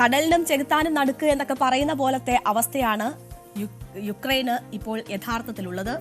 കടലിനും ചെകുത്താനും നടുക്ക് എന്നൊക്കെ പറയുന്ന പോലത്തെ അവസ്ഥയാണ് യുക്രൈന് ഇപ്പോൾ യഥാർത്ഥത്തിലുള്ളത്.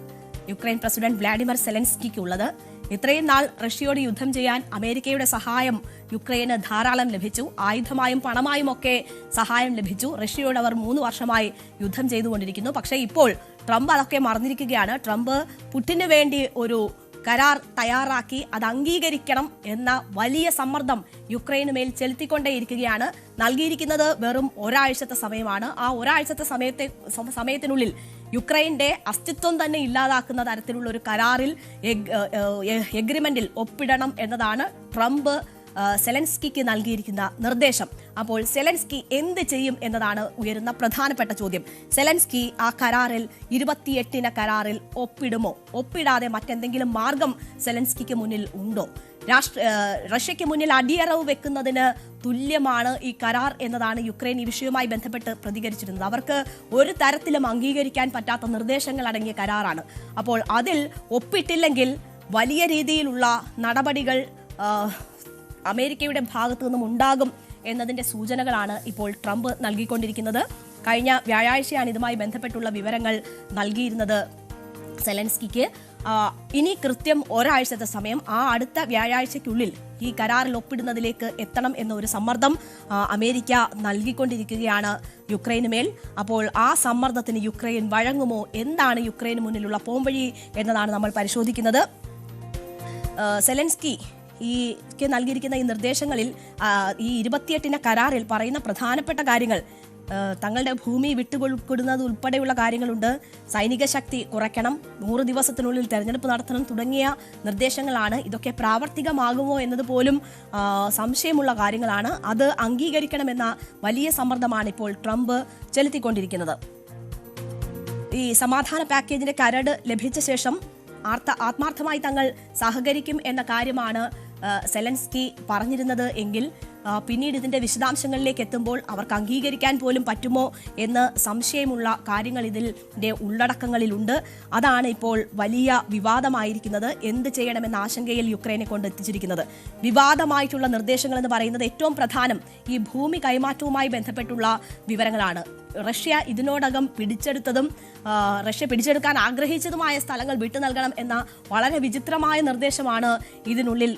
യുക്രൈൻ പ്രസിഡന്റ് വ്ളാഡിമിർ സെലൻസ്കിക്കുള്ളത്. ഇത്രയും നാൾ റഷ്യയോട് യുദ്ധം ചെയ്യാൻ അമേരിക്കയുടെ സഹായം യുക്രൈന് ധാരാളം ലഭിച്ചു. ആയുധമായും പണമായും ഒക്കെ സഹായം ലഭിച്ചു. റഷ്യയോട് അവർ മൂന്ന് വർഷമായി യുദ്ധം ചെയ്തുകൊണ്ടിരിക്കുന്നു. പക്ഷേ ഇപ്പോൾ ട്രംപ് അതൊക്കെ മറന്നിരിക്കുകയാണ്. ട്രംപ് പുട്ടിന് വേണ്ടി ഒരു കരാർ തയ്യാറാക്കി അത് അംഗീകരിക്കണം എന്ന വലിയ സമ്മർദ്ദം യുക്രൈന് മേൽ ചെലുത്തിക്കൊണ്ടേയിരിക്കുകയാണ്. നൽകിയിരിക്കുന്നത് വെറും ഒരാഴ്ചത്തെ സമയമാണ്. ആ ഒരാഴ്ചത്തെ സമയത്തെ സമ- സമയത്തിനുള്ളിൽ യുക്രൈന്റെ അസ്തിത്വം തന്നെ ഇല്ലാതാക്കുന്ന തരത്തിലുള്ള ഒരു കരാറിൽ എഗ്രിമെന്റിൽ ഒപ്പിടണം എന്നതാണ് ട്രംപ് സെലൻസ്കിക്ക് നൽകിയിരിക്കുന്ന നിർദ്ദേശം. അപ്പോൾ സെലൻസ്കി എന്ത് ചെയ്യും എന്നതാണ് ഉയരുന്ന പ്രധാനപ്പെട്ട ചോദ്യം. സെലൻസ്കി ആ കരാറിൽ ഇരുപത്തിയെട്ടിന് കരാറിൽ ഒപ്പിടുമോ? ഒപ്പിടാതെ മറ്റെന്തെങ്കിലും മാർഗം സെലൻസ്കിക്ക് മുന്നിൽ ഉണ്ടോ? രാഷ്ട്ര റഷ്യയ്ക്ക് മുന്നിൽ അടിയറവ് വെക്കുന്നതിന് തുല്യമാണ് ഈ കരാർ എന്നതാണ് യുക്രൈൻ ഈ വിഷയവുമായി ബന്ധപ്പെട്ട് പ്രതികരിച്ചിരുന്നത്. അവർക്ക് ഒരു തരത്തിലും അംഗീകരിക്കാൻ പറ്റാത്ത നിർദ്ദേശങ്ങൾ അടങ്ങിയ കരാറാണ്. അപ്പോൾ അതിൽ ഒപ്പിട്ടില്ലെങ്കിൽ വലിയ രീതിയിലുള്ള നടപടികൾ അമേരിക്കയുടെ ഭാഗത്തു നിന്നും ഉണ്ടാകും എന്നതിന്റെ സൂചനകളാണ് ഇപ്പോൾ ട്രംപ് നൽകിക്കൊണ്ടിരിക്കുന്നത്. കഴിഞ്ഞ വ്യാഴാഴ്ചയാണ് ഇതുമായി ബന്ധപ്പെട്ടുള്ള വിവരങ്ങൾ നൽകിയിരുന്നത് സെലൻസ്കിക്ക്. ഇനി കൃത്യം ഒരാഴ്ചത്തെ സമയം ആ അടുത്ത വ്യാഴാഴ്ചയ്ക്കുള്ളിൽ ഈ കരാറിൽ ഒപ്പിടുന്നതിലേക്ക് എത്തണം എന്ന ഒരു സമ്മർദ്ദം അമേരിക്ക നൽകിക്കൊണ്ടിരിക്കുകയാണ് യുക്രൈന് മേൽ. അപ്പോൾ ആ സമ്മർദ്ദത്തിന് യുക്രൈൻ വഴങ്ങുമോ? എന്താണ് യുക്രൈന് മുന്നിലുള്ള പോംവഴി എന്നതാണ് നമ്മൾ പരിശോധിക്കുന്നത്. സെലൻസ്കി ഈ ക്ക് നൽകിയിരിക്കുന്ന ഈ നിർദ്ദേശങ്ങളിൽ ഈ ഇരുപത്തിയെട്ടിന്റെ കരാറിൽ പറയുന്ന പ്രധാനപ്പെട്ട കാര്യങ്ങൾ തങ്ങളുടെ ഭൂമി വിട്ടുകൊടുക്കുന്നത് ഉൾപ്പെടെയുള്ള കാര്യങ്ങളുണ്ട്. സൈനിക ശക്തി കുറയ്ക്കണം നൂറ് ദിവസത്തിനുള്ളിൽ തെരഞ്ഞെടുപ്പ് നടത്തണം തുടങ്ങിയ നിർദ്ദേശങ്ങളാണ്. ഇതൊക്കെ പ്രാവർത്തികമാകുമോ എന്നത് പോലും സംശയമുള്ള കാര്യങ്ങളാണ്. അത് അംഗീകരിക്കണമെന്ന വലിയ സമ്മർദ്ദമാണ് ഇപ്പോൾ ട്രംപ് ചെലുത്തിക്കൊണ്ടിരിക്കുന്നത്. ഈ സമാധാന പാക്കേജിന്റെ കരട് ലഭിച്ച ശേഷം ആത്മാർത്ഥമായി തങ്ങൾ സഹകരിക്കും എന്ന കാര്യമാണ് സെലൻസ്കി പറഞ്ഞിരുന്നത് എങ്കിൽ പിന്നീട് ഇതിന്റെ വിശദാംശങ്ങളിലേക്ക് എത്തുമ്പോൾ അവർക്ക് അംഗീകരിക്കാൻ പോലും പറ്റുമോ എന്ന് സംശയമുള്ള കാര്യങ്ങൾ ഇതിന്റെ ഉള്ളടക്കങ്ങളിലുണ്ട്. അതാണ് ഇപ്പോൾ വലിയ വിവാദമായിരിക്കുന്നത്. എന്ത് ചെയ്യണമെന്ന ആശങ്കയിൽ യുക്രൈനെ കൊണ്ട് എത്തിച്ചിരിക്കുന്നത്. വിവാദമായിട്ടുള്ള നിർദ്ദേശങ്ങൾ എന്ന് പറയുന്നത് ഏറ്റവും പ്രധാനം ഈ ഭൂമി കൈമാറ്റവുമായി ബന്ധപ്പെട്ടുള്ള വിവരങ്ങളാണ്. റഷ്യ ഇതിനോടകം പിടിച്ചെടുത്തതും റഷ്യ പിടിച്ചെടുക്കാൻ ആഗ്രഹിച്ചതുമായ സ്ഥലങ്ങൾ വിട്ടു നൽകണം എന്ന വളരെ വിചിത്രമായ നിർദ്ദേശമാണ് ഇതിനുള്ളിൽ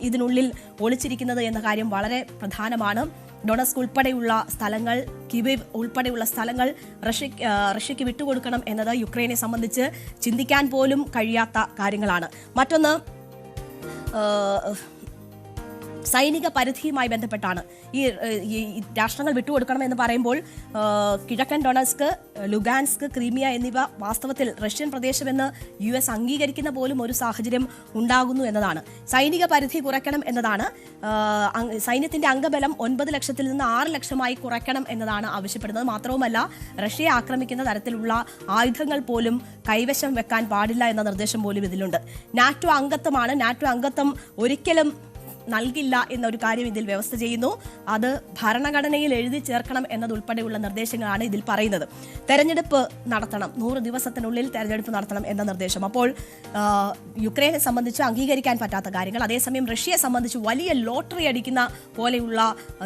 ഇതിനുള്ളിൽ ഒളിച്ചിരിക്കുന്നത് എന്ന കാര്യം വളരെ പ്രധാനമാണ്. ഡൊണസ്ക് ഉൾപ്പെടെയുള്ള സ്ഥലങ്ങൾ കിവിവ് ഉൾപ്പെടെയുള്ള സ്ഥലങ്ങൾ റഷ്യ റഷ്യക്ക് വിട്ടുകൊടുക്കണം എന്നത് യുക്രൈനെ സംബന്ധിച്ച് ചിന്തിക്കാൻ പോലും കഴിയാത്ത കാര്യങ്ങളാണ്. മറ്റൊന്ന് സൈനിക പരിധിയുമായി ബന്ധപ്പെട്ടാണ്. ഈ രാഷ്ട്രങ്ങൾ വിട്ടുകൊടുക്കണം എന്ന് പറയുമ്പോൾ കിഴക്കൻ ഡൊണസ്ക് ലുഗാൻസ്ക് ക്രീമിയ എന്നിവ വാസ്തവത്തിൽ റഷ്യൻ പ്രദേശമെന്ന് യു എസ് അംഗീകരിക്കുന്ന പോലും ഒരു സാഹചര്യം ഉണ്ടാകുന്നു എന്നതാണ്. സൈനിക പരിധി കുറയ്ക്കണം എന്നതാണ് സൈന്യത്തിന്റെ അംഗബലം ഒൻപത് ലക്ഷത്തിൽ നിന്ന് ആറ് ലക്ഷമായി കുറയ്ക്കണം എന്നതാണ് ആവശ്യപ്പെടുന്നത്. മാത്രവുമല്ല റഷ്യയെ ആക്രമിക്കുന്ന തരത്തിലുള്ള ആയുധങ്ങൾ പോലും കൈവശം വെക്കാൻ പാടില്ല എന്ന നിർദ്ദേശം പോലും ഇതിലുണ്ട്. നാറ്റോ അംഗത്വമാണ്. നാറ്റോ അംഗത്വം ഒരിക്കലും നൽകില്ല എന്നൊരു കാര്യം ഇതിൽ വ്യവസ്ഥ ചെയ്യുന്നു. അത് ഭരണഘടനയിൽ എഴുതി ചേർക്കണം എന്നതുൾപ്പെടെയുള്ള നിർദ്ദേശങ്ങളാണ് ഇതിൽ പറയുന്നത്. തെരഞ്ഞെടുപ്പ് നടത്തണം. നൂറ് ദിവസത്തിനുള്ളിൽ തെരഞ്ഞെടുപ്പ് നടത്തണം എന്ന നിർദ്ദേശം. അപ്പോൾ യുക്രൈനെ സംബന്ധിച്ച് അംഗീകരിക്കാൻ പറ്റാത്ത കാര്യങ്ങൾ. അതേസമയം റഷ്യയെ സംബന്ധിച്ച് വലിയ ലോട്ടറി അടിക്കുന്ന പോലെയുള്ള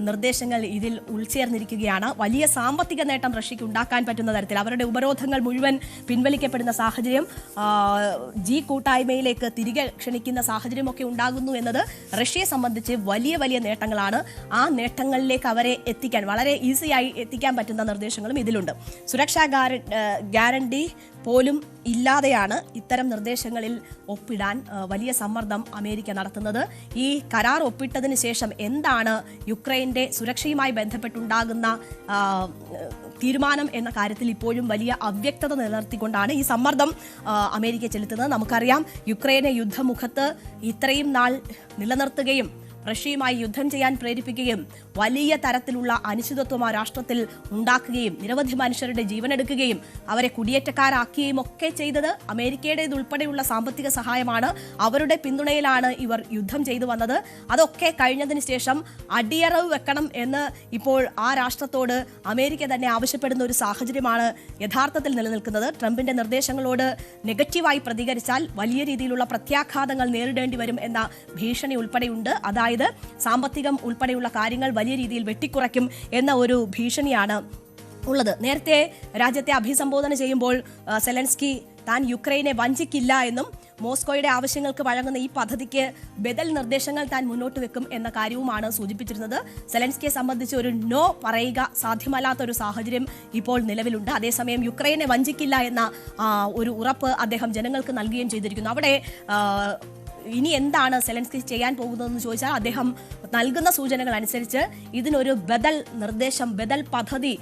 നിർദ്ദേശങ്ങൾ ഇതിൽ ഉൾച്ചേർന്നിരിക്കുകയാണ്. വലിയ സാമ്പത്തിക നേട്ടം റഷ്യയ്ക്ക് ഉണ്ടാക്കാൻ പറ്റുന്ന തരത്തിൽ. അവരുടെ ഉപരോധങ്ങൾ മുഴുവൻ പിൻവലിക്കപ്പെടുന്ന സാഹചര്യം ജി കൂട്ടായ്മയിലേക്ക് തിരികെ ക്ഷണിക്കുന്ന സാഹചര്യമൊക്കെ ഉണ്ടാകുന്നു എന്നത് റഷ്യയെ സംബന്ധിച്ച് വലിയ വലിയ നേട്ടങ്ങളാണ് ആ നേട്ടങ്ങളിലേക്ക് അവരെ എത്തിക്കാൻ വളരെ ഈസിയായി എത്തിക്കാൻ പറ്റുന്ന നിർദ്ദേശങ്ങളും ഇതിലുണ്ട്. സുരക്ഷാ ഗ്യാരണ്ടി പോലും ഇല്ലാതെയാണ് ഇത്തരം നിർദ്ദേശങ്ങളിൽ ഒപ്പിടാൻ വലിയ സമ്മർദ്ദം അമേരിക്ക നടത്തുന്നത്. ഈ കരാർ ഒപ്പിട്ടതിന് ശേഷം എന്താണ് യുക്രൈന്റെ സുരക്ഷയുമായി ബന്ധപ്പെട്ടുണ്ടാകുന്ന തീരുമാനം എന്ന കാര്യത്തിൽ ഇപ്പോഴും വലിയ അവ്യക്തത നിലനിർത്തിക്കൊണ്ടാണ് ഈ സമ്മർദ്ദം അമേരിക്ക ചെലുത്തുന്നത്. നമുക്കറിയാം യുക്രൈനെ യുദ്ധമുഖത്ത് ഇത്രയും നാൾ നിലനിർത്തുകയും റഷ്യയുമായി യുദ്ധം ചെയ്യാൻ പ്രേരിപ്പിക്കുകയും വലിയ തരത്തിലുള്ള അനിശ്ചിതത്വം ആ രാഷ്ട്രത്തിൽ ഉണ്ടാക്കുകയും നിരവധി മനുഷ്യരുടെ ജീവനെടുക്കുകയും അവരെ കുടിയേറ്റക്കാരാക്കുകയും ഒക്കെ ചെയ്തത് അമേരിക്കയുടേതുൾപ്പെടെയുള്ള സാമ്പത്തിക സഹായമാണ് അവരുടെ പിന്തുണയിലാണ് ഇവർ യുദ്ധം ചെയ്തു വന്നത്. അതൊക്കെ കഴിഞ്ഞതിന് ശേഷം അടിയറവ് വെക്കണം എന്ന് ഇപ്പോൾ ആ രാഷ്ട്രത്തോട് അമേരിക്ക തന്നെ ആവശ്യപ്പെടുന്ന ഒരു സാഹചര്യമാണ് യഥാർത്ഥത്തിൽ നിലനിൽക്കുന്നത്. ട്രംപിന്റെ നിർദ്ദേശങ്ങളോട് നെഗറ്റീവായി പ്രതികരിച്ചാൽ വലിയ രീതിയിലുള്ള പ്രത്യാഘാതങ്ങൾ നേരിടേണ്ടി വരും എന്ന ഭീഷണി ഉൾപ്പെടെയുണ്ട്. അതായത് അതായത് സാമ്പത്തികം ഉൾപ്പെടെയുള്ള കാര്യങ്ങൾ വലിയ രീതിയിൽ വെട്ടിക്കുറയ്ക്കും എന്ന ഒരു ഭീഷണിയാണ് ഉള്ളത്. നേരത്തെ രാജ്യത്തെ അഭിസംബോധന ചെയ്യുമ്പോൾ സെലൻസ്കി താൻ യുക്രൈനെ വഞ്ചിക്കില്ല എന്നും മോസ്കോയുടെ ആവശ്യങ്ങൾക്ക് വഴങ്ങുന്ന ഈ പദ്ധതിക്ക് ബദൽ നിർദ്ദേശങ്ങൾ താൻ മുന്നോട്ട് വെക്കും എന്ന കാര്യവുമാണ് സൂചിപ്പിച്ചിരുന്നത്. സെലൻസ്കിയെ സംബന്ധിച്ച് ഒരു നോ പറയുക സാധ്യമല്ലാത്ത ഒരു സാഹചര്യം ഇപ്പോൾ നിലവിലുണ്ട്. അതേസമയം യുക്രൈനെ വഞ്ചിക്കില്ല എന്ന ഒരു ഉറപ്പ് അദ്ദേഹം ജനങ്ങൾക്ക് നൽകുകയും ചെയ്തിരിക്കുന്നു. അവിടെ ഇനി എന്താണ് സെലൻസ്കി ചെയ്യാൻ പോകുന്നതെന്ന് ചോദിച്ചാൽ അദ്ദേഹം നൽകുന്ന സൂചനകൾ അനുസരിച്ച് ഇതിനൊരു ബദൽ നിർദ്ദേശം ബദൽ പദ്ധതി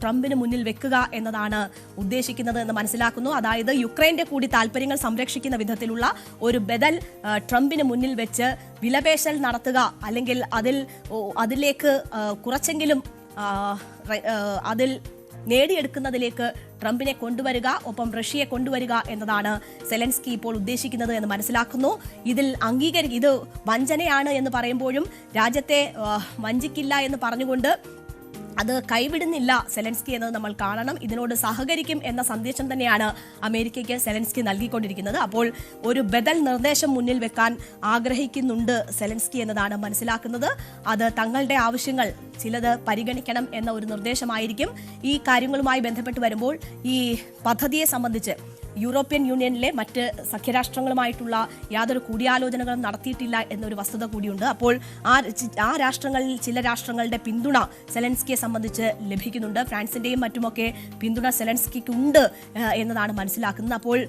ട്രംപിന് മുന്നിൽ വെക്കുക എന്നതാണ് ഉദ്ദേശിക്കുന്നത് എന്ന് മനസ്സിലാക്കുന്നു. അതായത് യുക്രൈന്റെ കൂടി താല്പര്യങ്ങൾ സംരക്ഷിക്കുന്ന വിധത്തിലുള്ള ഒരു ബദൽ ട്രംപിന് മുന്നിൽ വെച്ച് വിലപേശൽ നടത്തുക അല്ലെങ്കിൽ അതിൽ അതിലേക്ക് കുറച്ചെങ്കിലും അതിൽ നേടിയെടുക്കുന്നതിലേക്ക് ട്രംപിനെ കൊണ്ടുവരിക ഒപ്പം റഷ്യയെ കൊണ്ടുവരിക എന്നതാണ് സെലൻസ്കി ഇപ്പോൾ ഉദ്ദേശിക്കുന്നത് എന്ന് മനസ്സിലാക്കുന്നു. ഇതിൽ അംഗീകരി ഇത് വഞ്ചനയാണ് എന്ന് പറയുമ്പോഴും രാജ്യത്തെ വഞ്ചിക്കില്ല എന്ന് പറഞ്ഞുകൊണ്ട് അത് കൈവിടുന്നില്ല. സെലൻസ്കി എന്നത് നമ്മൾ കാണണം. ഇതിനോട് സഹകരിക്കും എന്ന സന്ദേശം തന്നെയാണ് അമേരിക്കയ്ക്ക് സെലൻസ്കി നൽകിക്കൊണ്ടിരിക്കുന്നത്. അപ്പോൾ ഒരു ബദൽ നിർദ്ദേശം മുന്നിൽ വെക്കാൻ ആഗ്രഹിക്കുന്നുണ്ട് സെലൻസ്കി എന്നതാണ് മനസ്സിലാക്കുന്നത്. അത് തങ്ങളുടെ ആവശ്യങ്ങൾ ചിലത് പരിഗണിക്കണം എന്ന ഒരു നിർദ്ദേശമായിരിക്കും. ഈ കാര്യങ്ങളുമായി ബന്ധപ്പെട്ട് വരുമ്പോൾ ഈ പദ്ധതിയെ സംബന്ധിച്ച് യൂറോപ്യൻ യൂണിയനിലെ മറ്റ് സഖ്യരാഷ്ട്രങ്ങളുമായിട്ടുള്ള യാതൊരു കൂടിയാലോചനകളും നടത്തിയിട്ടില്ല എന്നൊരു വസ്തുത കൂടിയുണ്ട്. അപ്പോൾ ആ ആ രാഷ്ട്രങ്ങളിൽ ചില രാഷ്ട്രങ്ങളുടെ പിന്തുണ സെലൻസ്കിയെ സംബന്ധിച്ച് ലഭിക്കുന്നുണ്ട്. ഫ്രാൻസിന്റെയും മറ്റുമൊക്കെ പിന്തുണ സെലൻസ്കിക്കുണ്ട് എന്നതാണ് മനസ്സിലാക്കുന്നത്. അപ്പോൾ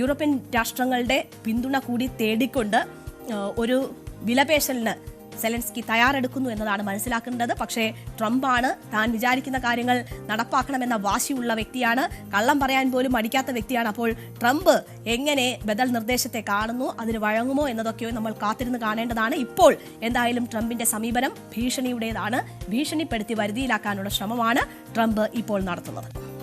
യൂറോപ്യൻ രാഷ്ട്രങ്ങളുടെ പിന്തുണ കൂടി തേടിക്കൊണ്ട് ഒരു വിലപേശലിന് സെലൻസ്കി തയ്യാറെടുക്കുന്നു എന്നതാണ് മനസ്സിലാക്കേണ്ടത്. പക്ഷേ ട്രംപാണ് താൻ വിചാരിക്കുന്ന കാര്യങ്ങൾ നടപ്പാക്കണമെന്ന വാശിയുള്ള വ്യക്തിയാണ്. കള്ളം പറയാൻ പോലും മടിക്കാത്ത വ്യക്തിയാണ്. അപ്പോൾ ട്രംപ് എങ്ങനെ ബദൽ നിർദ്ദേശത്തെ കാണുന്നു അതിന് വഴങ്ങുമോ എന്നതൊക്കെയോ നമ്മൾ കാത്തിരുന്ന് കാണേണ്ടതാണ്. ഇപ്പോൾ എന്തായാലും ട്രംപിന്റെ സമീപനം ഭീഷണിയുടേതാണ്. ഭീഷണിപ്പെടുത്തി വരുതിയിലാക്കാനുള്ള ശ്രമമാണ് ട്രംപ് ഇപ്പോൾ നടത്തുന്നത്.